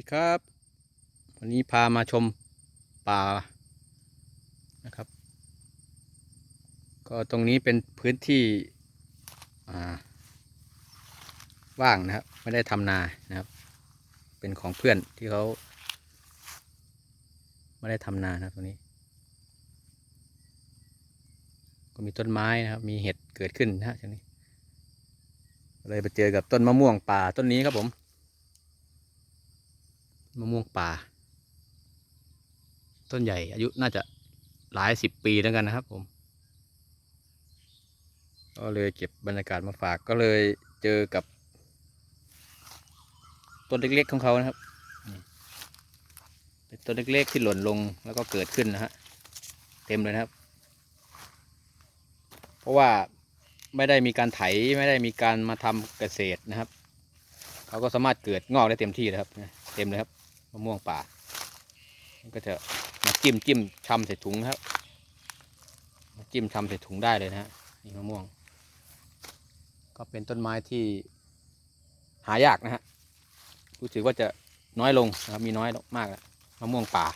ดีครับ วันนี้พามาชมป่านะครับ ก็ตรงนี้เป็นพื้นที่ว่างนะครับ ไม่ได้ทำนานะครับ เป็นของเพื่อนที่เขาไม่ได้ทำนานะครับตรงนี้ ก็มีต้นไม้นะครับ มีเห็ดเกิดขึ้นนะฮะตรงนี้เลยไปเจอกับต้นมะม่วงป่าต้นนี้ครับผม มะม่วงป่า ต้นใหญ่อายุน่าจะหลายสิบปีแล้วกันนะครับผม ก็เลยเก็บบรรยากาศมาฝากก็เลยเจอกับ ต้นเล็กๆของเขานะครับเป็นต้นเล็กๆที่หล่นลงแล้วก็เกิดขึ้นนะฮะเต็มเลยนะครับ เพราะว่าไม่ได้มีการไถไม่ได้มีการมาทำเกษตรนะครับ เขาก็สามารถเกิดงอกได้เต็มที่เลยครับ เต็มเลยครับ มะม่วงป่ามันก็จะมาจิ้มจิ้มชำใส่ถุงครับมาจิ้มชำใส่ถุงได้เลยนะฮะนี่มะม่วง ก็เป็นต้นไม้ที่หายากนะฮะรู้สึกว่าจะน้อยลงนะครับมีน้อยมากแล้วมะม่วงป่า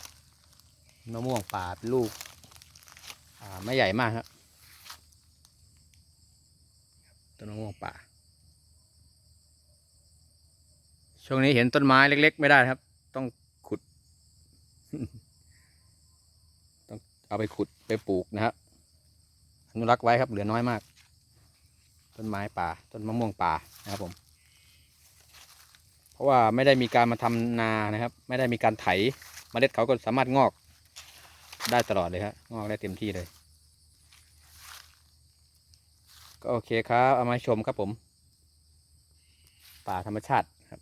มะม่วงป่าเป็นลูกไม่ใหญ่มากครับต้นมะม่วงป่า ช่วงนี้เห็นต้นไม้เล็ก ๆ ไม่ได้ครับ ต้องขุด ต้องเอาไปขุดไปปลูกนะครับอนุรักษ์ไว้ครับเหลือน้อยมาก ต้นไม้ป่า ต้นมะม่วงป่านะครับผม เพราะว่าไม่ได้มีการมาทำนานะครับ ไม่ได้มีการไถเมล็ดเขาก็สามารถงอก ได้ตลอดเลยครับงอกได้เต็มที่เลย ก็โอเคครับ เอามาชมครับผม ป่าธรรมชาติครับ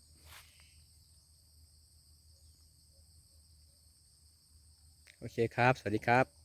โอเคครับ สวัสดีครับ